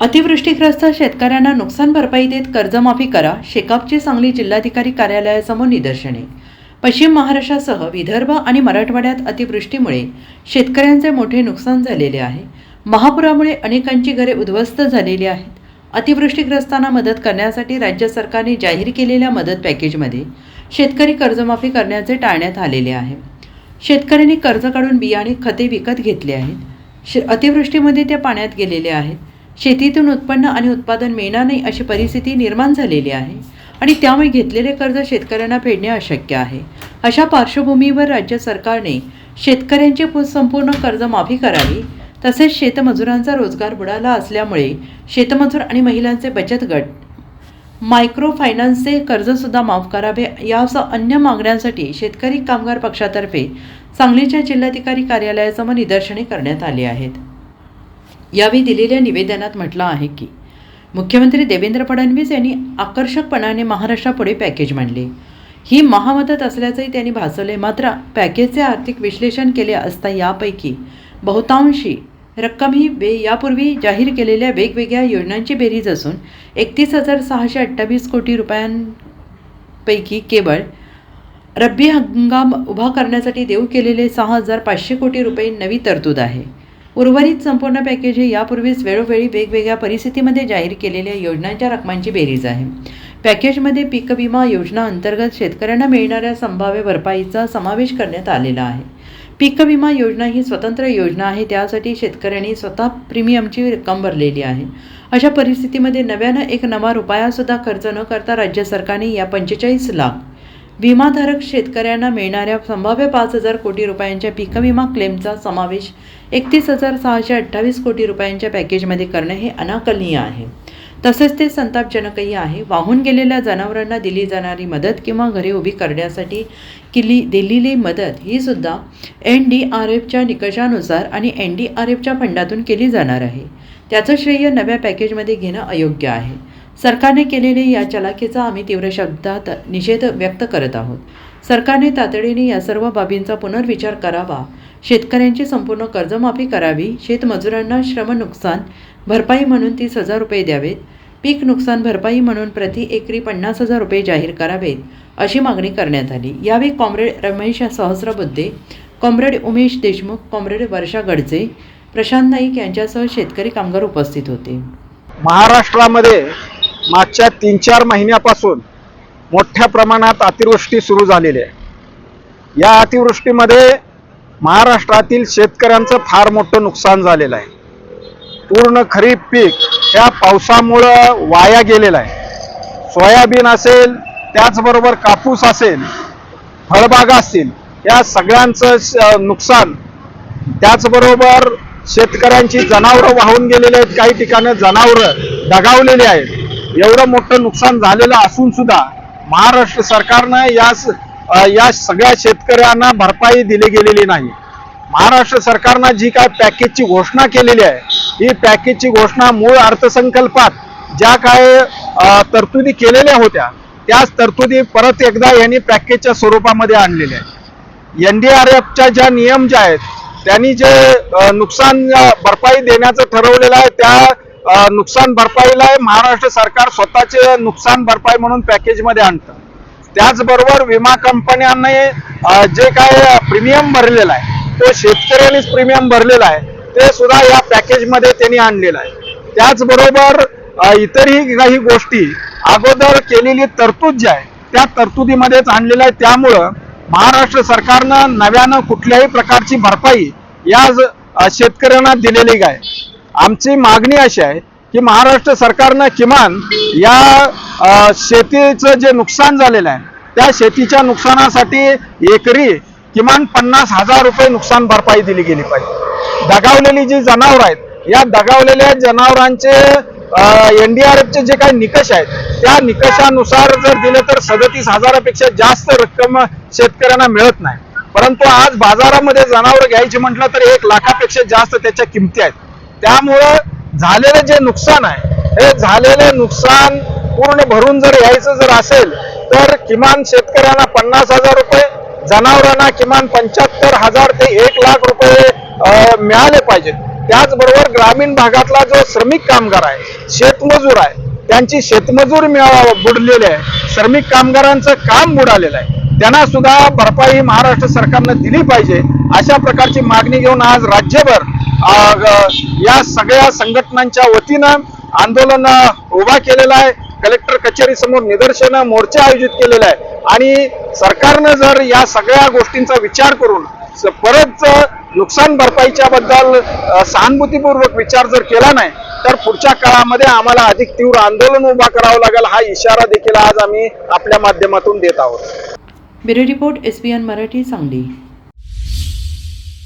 अतिवृष्टीग्रस्त शेतकऱ्यांना नुकसान भरपाई देत कर्जमाफी करा शेकापची सांगली जिल्हाधिकारी कार्यालयासमोर निदर्शने. पश्चिम महाराष्ट्रासह विदर्भ आणि मराठवाड्यात अतिवृष्टीमुळे शेतकऱ्यांचे मोठे नुकसान झालेले आहे. महापुरामुळे अनेकांची घरे उद्ध्वस्त झालेली आहेत. अतिवृष्टीग्रस्तांना मदत करण्यासाठी राज्य सरकारने जाहीर केलेल्या मदत पॅकेजमध्ये शेतकरी कर्जमाफी करण्याचे टाळण्यात आलेले आहे. शेतकऱ्यांनी कर्ज काढून बियाणे खते विकत घेतले आहेत. श अतिवृष्टीमध्ये ते पाण्यात गेलेले आहेत. शेतीतून उत्पन्न आणि उत्पादन मिळणार नाही अशी परिस्थिती निर्माण झालेली आहे आणि त्यामुळे घेतलेले कर्ज शेतकऱ्यांना फेडणे अशक्य आहे. अशा पार्श्वभूमीवर राज्य सरकारने शेतकऱ्यांची संपूर्ण कर्जमाफी करावी तसेच शेतमजुरांचा रोजगार बुडाला असल्यामुळे शेतमजूर आणि महिलांचे बचत गट मायक्रो फायनान्सचे कर्जसुद्धा माफ करावे यासह अन्य मागण्यांसाठी शेतकरी कामगार पक्षातर्फे सांगलीच्या जिल्हाधिकारी कार्यालयासमोर निदर्शने करण्यात आली आहेत. यावेळी दिलेल्या निवेदनात म्हटलं आहे की मुख्यमंत्री देवेंद्र फडणवीस यांनी आकर्षकपणाने महाराष्ट्रापुढे पॅकेज मांडले. ही महामदत असल्याचंही त्यांनी भासवले मात्र पॅकेजचे आर्थिक विश्लेषण केले असता यापैकी बहुतांशी रक्कम ही वे यापूर्वी जाहीर केलेल्या वेगवेगळ्या योजनांची बेरीज असून एकतीस हजार सहाशे अठ्ठावीस कोटी रुपयांपैकी केवळ रब्बी हंगाम उभा करण्यासाठी देऊ केलेले सहा हजार पाचशे कोटी रुपये नवी तरतूद आहे. उर्वरित संपूर्ण पॅकेज हे यापूर्वीच वेळोवेळी वेगवेगळ्या परिस्थितीमध्ये जाहीर केलेल्या योजनांच्या रकमांची बेरीज आहे. पॅकेजमध्ये पीक विमा योजना अंतर्गत शेतकऱ्यांना मिळणाऱ्या संभाव्य भरपाईचा समावेश करण्यात आलेला आहे. पीक विमा योजना ही स्वतंत्र योजना आहे त्यासाठी शेतकऱ्यांनी स्वतः प्रीमियमची रक्कम भरलेली आहे. अशा परिस्थितीमध्ये नव्यानं एक नवा रुपयासुद्धा खर्च न करता राज्य सरकारने या पंचेचाळीस लाख विमाधारक शेतकऱ्यांना मिळणाऱ्या संभाव्य पाच हजार कोटी रुपयांच्या पीक विमा क्लेमचा समावेश एकतीस हजार सहाशे अठ्ठावीस कोटी रुपयांच्या पॅकेजमध्ये करणं हे अनाकलनीय आहे. तसेच ते संतापजनकही आहे. वाहून गेलेल्या जनावरांना दिली जाणारी मदत किंवा घरे उभी करण्यासाठी किली दिलेली मदत ही सुद्धा एन डी आर एफच्या निकषानुसार आणि एन डी आर एफच्या फंडातून केली जाणार आहे. त्याचं श्रेय नव्या पॅकेजमध्ये घेणं अयोग्य आहे. सरकारने केलेले या चलाखीचा आम्ही तीव्र शब्दात निषेध व्यक्त करत आहोत. सरकारने तातडीने या सर्व बाबींचा पुनर्विचार करावा. शेतकऱ्यांची संपूर्ण कर्जमाफी करावी. शेतमजुरांना श्रम नुकसान भरपाई म्हणून तीस हजार रुपये द्यावेत. पीक नुकसान भरपाई म्हणून प्रति एकरी पन्नास हजार रुपये जाहीर करावेत अशी मागणी करण्यात आली. यावेळी comrade Ramesh Sahasrabuddhe comrade Umesh Deshmukh comrade Varsha Gadche Prashant Naik यांच्यासह शेतकरी कामगार उपस्थित होते. महाराष्ट्रामध्ये मागच्या तीन चार महिन्यापासून मोठ्या प्रमाणात अतिवृष्टी सुरू झालेली आहे. या अतिवृष्टीमध्ये महाराष्ट्रातील शेतकऱ्यांचं फार मोठं नुकसान झालेलं आहे. पूर्ण खरीप पीक ह्या पावसामुळं वाया गेलेलं आहे. सोयाबीन असेल त्याचबरोबर कापूस असेल फळबागा असतील या सगळ्यांचं नुकसान त्याचबरोबर शेतकऱ्यांची जनावरं वाहून गेलेली आहेत काही ठिकाणं जनावरं दगावलेली आहेत. एवढं मोठं नुकसान झालेलं असून सुद्धा महाराष्ट्र सरकारनं या या सगळ्या शेतकऱ्यांना भरपाई दिली गेलेली नाही. महाराष्ट्र सरकारनं जी काय पॅकेजची घोषणा केलेली आहे ही पॅकेजची घोषणा मूळ अर्थसंकल्पात ज्या काय तरतुदी केलेल्या होत्या त्याच तरतुदी परत एकदा यांनी पॅकेजच्या स्वरूपामध्ये आणलेल्या आहेत. एनडीआरएफच्या ज्या नियम जे आहेत त्यांनी जे नुकसान भरपाई देण्याचं ठरवलेलं आहे त्या नुकसान भरपाईला महाराष्ट्र सरकार स्वतःचे नुकसान भरपाई म्हणून पॅकेजमध्ये आणतं. त्याचबरोबर विमा कंपन्यांनी जे काय प्रीमियम भरलेलं आहे तो शेतकऱ्यांनीच प्रीमियम भरलेला आहे ते सुद्धा या पॅकेजमध्ये त्यांनी आणलेलं आहे. त्याचबरोबर इतरही काही गोष्टी अगोदर केलेली तरतूद जी आहे त्या तरतुदीमध्येच आणलेलं आहे त्यामुळं महाराष्ट्र सरकारनं नव्यानं कुठल्याही प्रकारची भरपाई या शेतकऱ्यांना दिलेली आहे. आमची मागणी अशी आहे की महाराष्ट्र सरकारनं किमान या शेतीचं जे नुकसान झालेलं आहे त्या शेतीच्या नुकसानासाठी एकरी किमान पन्नास हजार रुपये नुकसान भरपाई दिली गेली पाहिजे. दगावलेली जी जनावरं आहेत या दगावलेल्या जनावरांचे एनडीआरएफचे जे काही निकष आहेत त्या निकषानुसार जर दिले तर सदतीस हजारापेक्षा जास्त रक्कम शेतकऱ्यांना मिळत नाही. परंतु आज बाजारामध्ये जनावर घ्यायची म्हटलं तर एक लाखापेक्षा जास्त त्याच्या किमती आहेत. त्यामुळं झालेलं जे नुकसान आहे हे झालेले नुकसान पूर्ण भरून जर यायचं जर असेल तर किमान शेतकऱ्यांना पन्नास हजार रुपये जनावरांना किमान पंच्याहत्तर हजार ते एक लाख रुपये मिळाले पाहिजेत. त्याचबरोबर ग्रामीण भागातला जो श्रमिक कामगार आहे शेतमजूर आहे त्यांची शेतमजूर मिळावा बुडलेली आहे. श्रमिक कामगारांचं काम बुडालेलं आहे. त्यांना सुद्धा भरपाई महाराष्ट्र सरकारनं दिली पाहिजे अशा प्रकारची मागणी घेऊन आज राज्यभर या सगळ्या संघटनांच्या वतीनं आंदोलन उभा केलेलं आहे. कलेक्टर कचेरी समोर निदर्शन मोर्चा आयोजित केलेला आहे. आणि सरकारनं जर या सगळ्या गोष्टींचा विचार करून परत नुकसान भरपाईच्या बद्दल सहानुभूतीपूर्वक विचार जर केला नाही तर पुढच्या काळामध्ये आम्हाला अधिक तीव्र आंदोलन उभा करावं लागेल हा इशारा देखील आज आम्ही आपल्या माध्यमातून देत आहोत. Bureau report S Marathi Sangli.